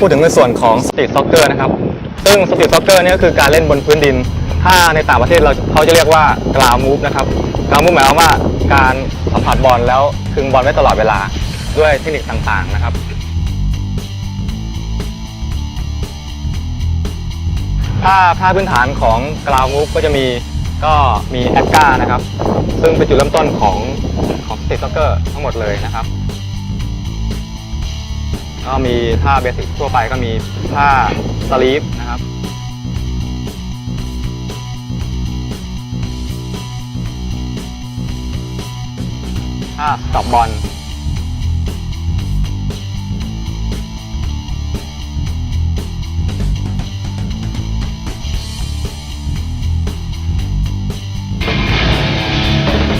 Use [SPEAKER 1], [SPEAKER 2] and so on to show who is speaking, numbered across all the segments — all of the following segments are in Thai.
[SPEAKER 1] พูดถึงในส่วนของสตรีทซ็อกเกอร์นะครับซึ่งสตรีทซ็อกเกอร์นี่ก็คือการเล่นบนพื้นดิน ถ้าในต่างประเทศเราเขาจะเรียกว่ากราวมูฟนะครับกราวมูฟหมายความว่าการสัมผัสบอลแล้วคึงบอลไว้ตลอดเวลาด้วยเทคนิคต่างๆนะครับถ้าท่าพื้นฐานของกราวมูฟก็จะมีก็มีแอดกานะครับ ซึ่งเป็นจุดเริ่มต้นของของสตรีทซ็อกเกอร์ทั้งหมดเลยนะครับ ก็มีท่าเบสิกทั่วไปก็มีท่าสลีปนะครับท่าสต็อปบอล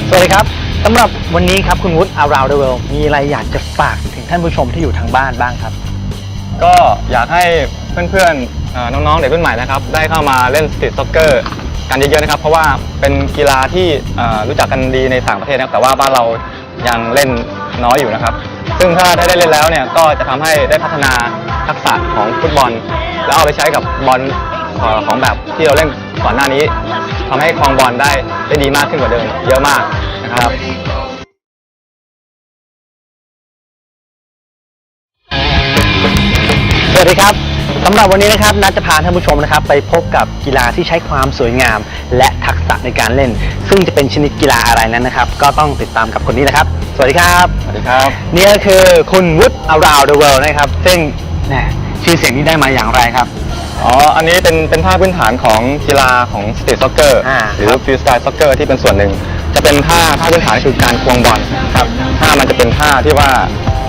[SPEAKER 2] สวัสดีครับสำหรับวันนี้ครับคุณวุฒิ around the world มีอะไรอยากจะฝาก ท่านผู้ชมที่อยู่ทางบ้านบ้างครับ
[SPEAKER 1] ก็อยากให้เพื่อนๆเอ่อน้องๆเด็กรุ่นใหม่นะครับได้เข้ามาเล่นสตรีทซ็อกเกอร์กันเยอะๆนะครับเพราะว่าเป็นกีฬาที่เอ่อรู้จักกันดีในต่างประเทศนะครับแต่ว่าบ้านเรายังเล่นน้อยอยู่นะครับ ซึ่งถ้าได้เล่นแล้วเนี่ยก็จะทำให้ได้พัฒนาทักษะของฟุตบอล แล้วเอาไปใช้กับบอลเอ่อของแบบที่เราเล่นก่อนหน้านี้ทำให้ครองบอลได้ได้ดีมากขึ้นกว่าเดิมเยอะมากนะครับ
[SPEAKER 2] วัสดีครับสำหรับวันนี้นะครับนัดจะพาท่านผู้ชมนะครับ ไปพบกับกีฬาที่ใช้ความสวยงาม และทักษะในการเล่น ซึ่งจะเป็นชนิดกีฬาอะไรนั้นนะครับ ก็ต้องติดตามกับคนนี้นะครับ สวัสดีครับ
[SPEAKER 1] สวัสดีครับ
[SPEAKER 2] นี่ก็คือคุณวุฒิ around the world นะครับ ซึ่งแหมชื่อเสียงนี้ได้มาอย่างไรครับ
[SPEAKER 1] อ๋อ อันนี้เป็นเป็นท่าพื้นฐานของกีฬาของสตรีทซ็อกเกอร์
[SPEAKER 2] อ่า
[SPEAKER 1] หรือฟรีสไตล์ซ็อกเกอร์ที่เป็นส่วนหนึ่ง จะเป็นท่าท่าพื้นฐานคือการควงบอลครับท่ามันจะเป็นท่าที่ว่า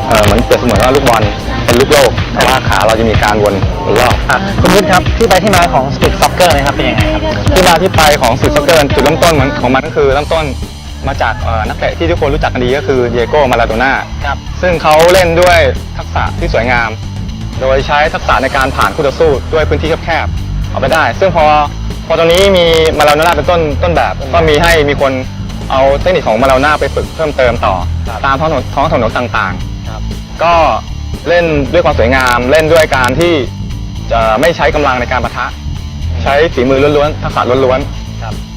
[SPEAKER 1] เออเหมือนเปรียบเสมือนว่าลูกบอลเป็นลูกโลก แต่ว่าขาเราจะมีการวนรอบ
[SPEAKER 2] อะคุณวุฒิครับที่ไปที่มาของ street soccer นะครับเป็นยังไงครับ
[SPEAKER 1] ที่มาที่ไปของสตรีทซ็อกเกอร์จุดเริ่มต้นมันของมันก็คือเริ่มต้นมาจากเอ่อนักเตะที่ทุกคนรู้จักกันดีก็คือเดียโก้มาลาโดน่า
[SPEAKER 2] ครับ
[SPEAKER 1] ซึ่งเขาเล่นด้วยทักษะที่สวยงาม โดยใช้ทักษะในการผ่านคู่ต่อสู้ด้วยพื้นที่แคบๆเอาไปได้ ซึ่งพอพอตรงนี้มีมาลาโดน่าเป็นต้นต้นแบบ ก็มีให้มีคนเอาเทคนิคของมาลาโดน่าไปฝึกเพิ่มเติมต่อ
[SPEAKER 2] ครับ
[SPEAKER 1] ตามท้องถนนท้องถนนต่าง
[SPEAKER 2] ครับ
[SPEAKER 1] ๆ ก็เล่นด้วยความสวยงามเล่นด้วยการที่จะไม่ใช้กำลังในการปะทะ ใช้ฝีมือล้วนๆทักษะล้วนๆ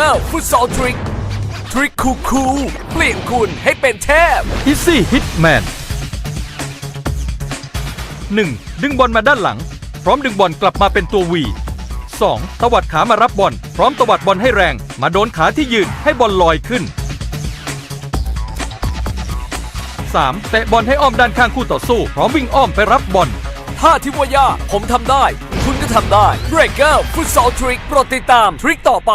[SPEAKER 2] ครับ
[SPEAKER 3] Breaker ฟุตซอลทริก ทริกคูคูลๆเปลี่ยนคุณให้เป็นเทพ
[SPEAKER 4] Easy Hitman 1. ดึงบอลมาด้านหลัง พร้อมดึงบอลกลับมาเป็นตัว V 2. ตวัดขามารับบอล พร้อมตวัดบอลให้แรง มาโดนขาที่ยืนให้บอลลอยขึ้น 3. เตะบอลให้อ้อมด้านข้างคู่ต่อสู้ พร้อมวิ่งอ้อมไปรับบอล
[SPEAKER 3] ถ้าที่ว่ายากผมทำได้ คุณก็ทำได้ Breaker ฟุตซอลทริกโปรดติดตามทริกต่อไป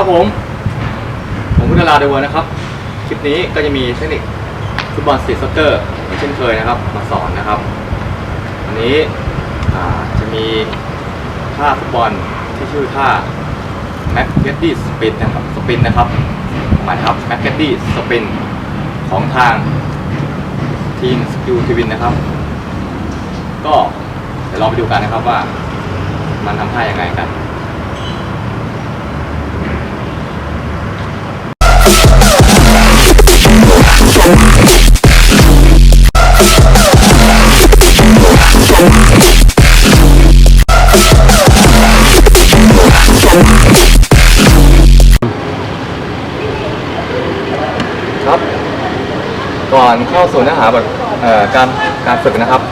[SPEAKER 5] ครับผม ผมพุทธลาเดวอร์นะครับ คลิปนี้ก็จะมีเทคนิคฟุตบอลสตรีทซ็อกเกอร์เหมือนเช่นเคยนะครับ มาสอนนะครับ วันนี้จะมีท่าฟุตบอลที่ชื่อท่า m a c g e t t y Spin นนะครับสปินนะครับหมายครับ m a c g e t t y Spin ของทางทีมสกิลทีวินนะครับ ก็เดี๋ยวเราไปดูกันนะครับว่ามันทำท่ายังไงกัน ครับก่อนเข้าสู่เนื้อหาบทเอ่อการการฝึกนะครับ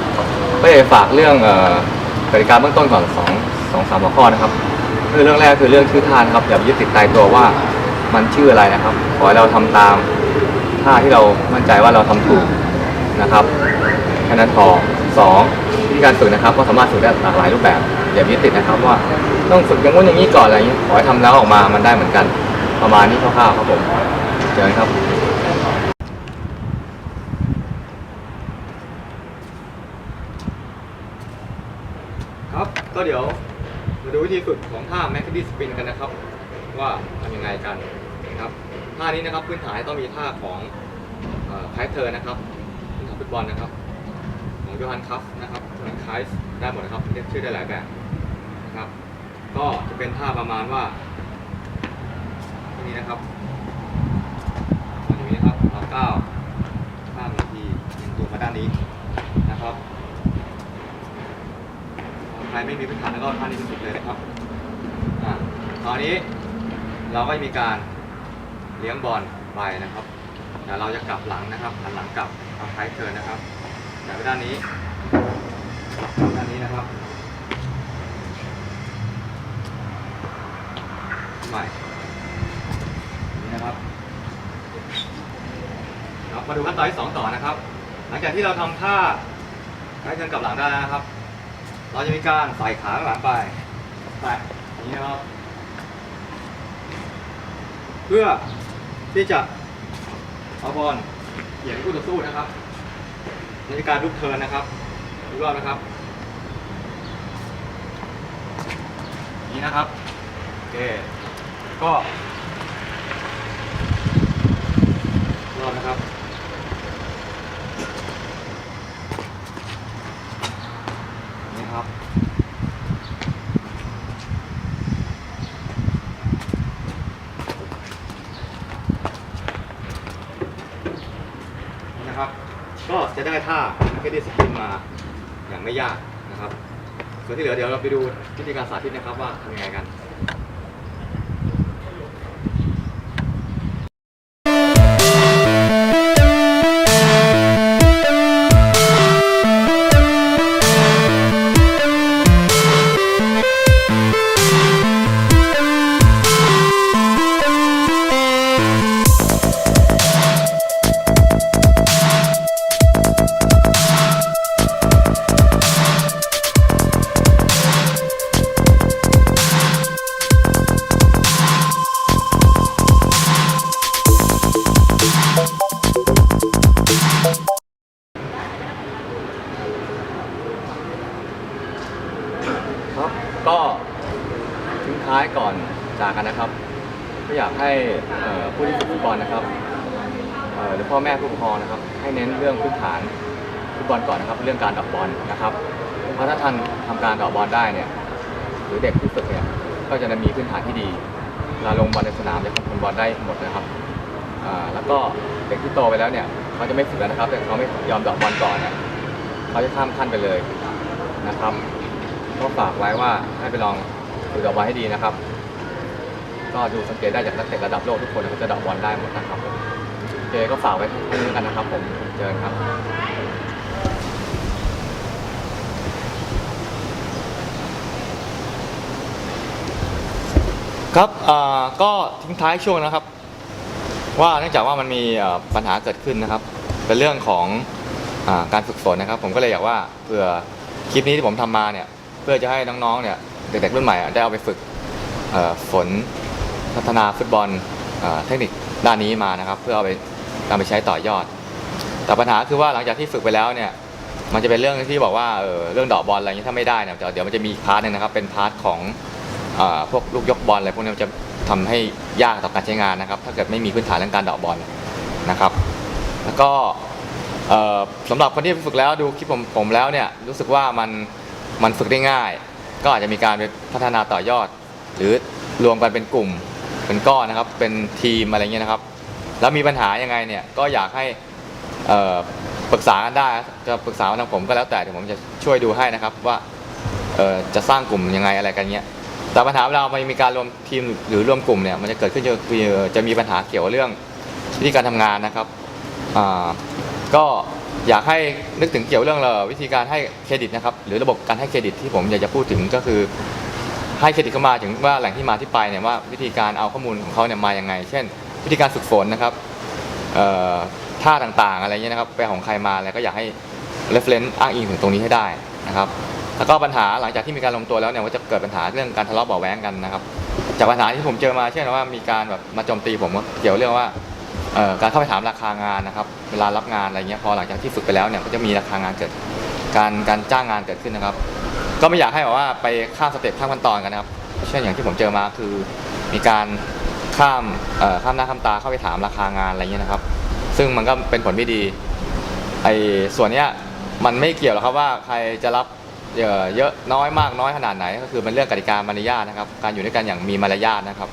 [SPEAKER 5] ก็อยากจะฝากเรื่องเอ่อกติกาเบื้องต้นก่อนสองสองสามหัวข้อนะครับคือเรื่องแรกคือเรื่องชื่อท่านะครับอย่าไปยึดติดตายตัวว่า มันชื่ออะไรนะครับ ขอให้เราทำตามท่าที่เรามั่นใจว่าเราทำถูกนะครับแค่นั้นพอสองวิธีการฝึกนะครับ ก็สามารถฝึกได้หลากหลายรูปแบบอย่าไปยึดติดนะครับว่าต้องฝึกอย่างนู้นอย่างนี้ก่อนอะไรอย่างนี้ขอให้ทำแล้วออกมามันได้เหมือนกัน ประมาณนี้คร่าวๆครับผมเจอกันครับครับก็เดี๋ยวมาดูวิธีฝึกของท่า m a c d y Spin กันนะครับ ว่าทำยังไงกันนะครับ ท่านี้นะครับพื้นฐานต้องมีท่าของไคเทอร์นะครับเป็นท่าฟุตบอลนะครับ ของโยฮันคัฟนะครับโยฮันไคส์ได้หมดนะครับเรียกชื่อได้หลายแบบนะครับ ก็จะเป็นท่าประมาณว่าท่านี้นะครับอย่างนี้นะครับเราก้าวข้ามหนึ่งทีเอียงตัวมาด้านนี้นะครับใครไม่มีพื้นฐานแล้วก็ท่านี้สุดเลยนะครับอ่าตอนนี้เราก็จะมีการ เลี้ยงบอลไปนะครับแต่เราจะกลับหลังนะครับหันหลังกลับทำไทเทิร์นนะครับแต่ด้านนี้ด้านนี้นะครับใหม่นี่นะครับครับมาดูขั้นตอนที่สองต่อนะครับ หลังจากที่เราทำท่าไทเทิร์นกลับหลังได้นะครับ เราจะมีการใส่ขาหลังไปใส่อย่างนี้นะครับ เพื่อ ที่จะเอาบอลเหยียบคู่ต่อสู้นะครับในการลุกเทินนะครับอีกรอบนะครับ นี้นะครับโอเคก็รอบนะครับ นี่ครับ นะครับ ก็จะได้ท่าแค่ดีสกินมาอย่างไม่ยากนะครับ ส่วนที่เหลือเดี๋ยวเราไปดูวิธีการสาธิตนะครับว่าทำยังไงกัน ท้ายก่อนจากกันนะครับ ก็อยากให้เอ่อผู้ที่ฝึกฟุตบอลนะครับเอ่อหรือพ่อแม่ผู้ปกครองนะครับ ให้เน้นเรื่องพื้นฐานฟุตบอลก่อนนะครับ เรื่องการดอกบอลนะครับ เพราะถ้าท่านทำการดอกบอลได้เนี่ย หรือเด็กที่ฝึกเนี่ยก็จะมีพื้นฐานที่ดีเวลาลงบอลในสนามจะควบคุมบอลได้หมดนะครับอ่าแล้วก็เด็กที่โตไปแล้วเนี่ยเขาจะไม่ฝึกแล้วนะครับแต่เขาไม่ยอมเดอกบอลก่อนเนี่ยเขาจะข้ามขั้นไปเลยนะครับ ก็ฝากไว้ว่าให้ไปลอง ดูดอกบอลให้ดีนะครับ ก็ดูสังเกตได้จากนักเตะระดับโลกทุกคนเขาจะดอกบอลได้หมดนะครับเคก็ฝากไว้ให้กันนะครับผมเจอครับครับก็ทิ้งท้ายช่วงนะครับ ว่าเนื่องจากว่ามันมีปัญหาเกิดขึ้นนะครับ เป็นเรื่องของอการฝึกฝนนะครับ ผมก็เลยอยากว่าเผื่อคลิปนี้ที่ผมทำมาเนี่ย เพื่อจะให้น้องๆเนี่ย เด็กๆรุ่นใหม่ได้เอาไปฝึกฝนพัฒนาฟุตบอลเอเทคนิคด้านนี้มานะครับ เพื่อเอาไปนำไปใช้ต่อยอด แต่ปัญหาคือว่าหลังจากที่ฝึกไปแล้วเนี่ยมันจะเป็นเรื่องที่บอกว่าเออเรื่องดอกบอลอะไรอย่างนี้ถ้าไม่ได้เนี่ยเดี๋ยวเดี๋ยวมันจะมีพาร์ทนึงนะครับเป็นพาร์ทของอพวกลูกยกบอลอะไรพวกนี้มันจะทำให้ยากต่อการใช้งานนะครับ ถ้าเกิดไม่มีพื้นฐานเรื่องการดอกบอลนะครับ แล้วก็สำหรับคนที่ฝึกแล้วดูคลิปผมผมแล้วเนี่ยรู้สึกว่ามันมันฝึกได้ง่าย ก็อาจจะมีการไปพัฒนาต่อยอด หรือรวมกันเป็นกลุ่มเป็นก้อนนะครับ เป็นทีมอะไรเงี้ยนะครับ แล้วมีปัญหายังไงเนี่ยก็อยากให้ปรึกษากันได้จะปรึกษาทางผมก็แล้วแต่เดี๋ยวผมจะช่วยดูให้นะครับว่าจะสร้างกลุ่มยังไงอะไรกันเงี้ยแต่ปัญหาเวลามันมีการรวมทีมหรือรวมกลุ่มเนี่ยมันจะเกิดขึ้นจะจะมีปัญหาเกี่ยวกับเรื่องวิธีการทำงานนะครับก็ อยากให้นึกถึงเกี่ยวเรื่องวิธีการให้เครดิตนะครับ หรือระบบการให้เครดิตที่ผมอยากจะพูดถึงก็คือให้เครดิตเข้ามาถึงว่าแหล่งที่มาที่ไปเนี่ยว่าวิธีการเอาข้อมูลของเขาเนี่ยมาอยังไง เช่น วิธีการฝึกฝนนะครับท่าต่างๆอะไรเงี้ยนะครับไปของใครมาอะไรก็อยากให้ reference อ้างอิงถึงตรงนี้ให้ได้นะครับแล้วก็ปัญหาหลังจากที่มีการลงตัวแล้วเนี่ยว่าจะเกิดปัญหาเรื่องการทะเลาะเบาแว้งกันนะครับ จากปัญหาที่ผมเจอมาเช่นว่ามีการแบบมาโจมตีผมเกี่ยวเรื่องว่า การเข้าไปถามราคางานนะครับ เวลารับงานอะไรเงี้ยพอหลังจากที่ฝึกไปแล้วเนี่ยก็จะมีราคางานเกิด การการจ้างงานเกิดขึ้นนะครับ ก็ไม่อยากให้แบบว่าไปข้ามสเต็ปข้ามขั้นตอนกันนะครับเช่นอย่างที่ผมเจอมาคือ มีการข้ามข้ามหน้าข้ามตาเข้าไปถามราคางานอะไรเงี้ยนะครับ ซึ่งมันก็เป็นผลไม่ดีไอ้ส่วนเนี้ยมันไม่เกี่ยวหรอกครับว่าใครจะรับเยอะน้อยมากน้อยขนาดไหน ก็คือเป็นเรื่องกติกามารยาทนะครับ การอยู่ด้วยกันอย่างมีมารยาทนะครับ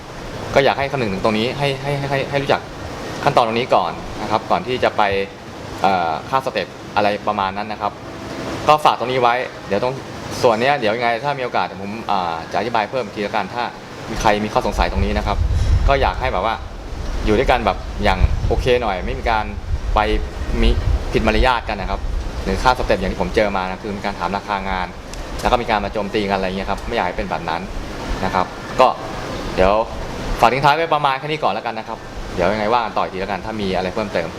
[SPEAKER 5] ก็อยากให้คำนึงถึงตรงนี้ให้ให้ให้ให้รู้จัก ขั้นตอนตรงนี้ก่อนนะครับ ก่อนที่จะไปเอ่อข้ามสเต็ปอะไรประมาณนั้นนะครับ ก็ฝากตรงนี้ไว้ เดี๋ยวตรงส่วนเนี้ยเดี๋ยวยังไงถ้ามีโอกาสผมจะอธิบายเพิ่มทีละกันถ้ามีใครมีข้อสงสัยตรงนี้นะครับ ก็อยากให้แบบว่าอยู่ด้วยกันแบบอย่างโอเคหน่อย ไม่มีการไปมีผิดมารยาทกันนะครับหรือค่าสเต็ปอย่างที่ผมเจอมานะคือมีการถามราคางาน แล้วก็มีการมาโจมตีกันอะไรเงี้ยครับไม่อยากให้เป็นแบบนั้นนะครับ ก็เดี๋ยวฝากทิ้งท้ายไว้ประมาณแค่นี้ก่อนแล้วกันนะครับ เดี๋ยวยังไงว่ากันต่ออีกทีแล้วกันถ้ามีอะไรเพิ่มเติม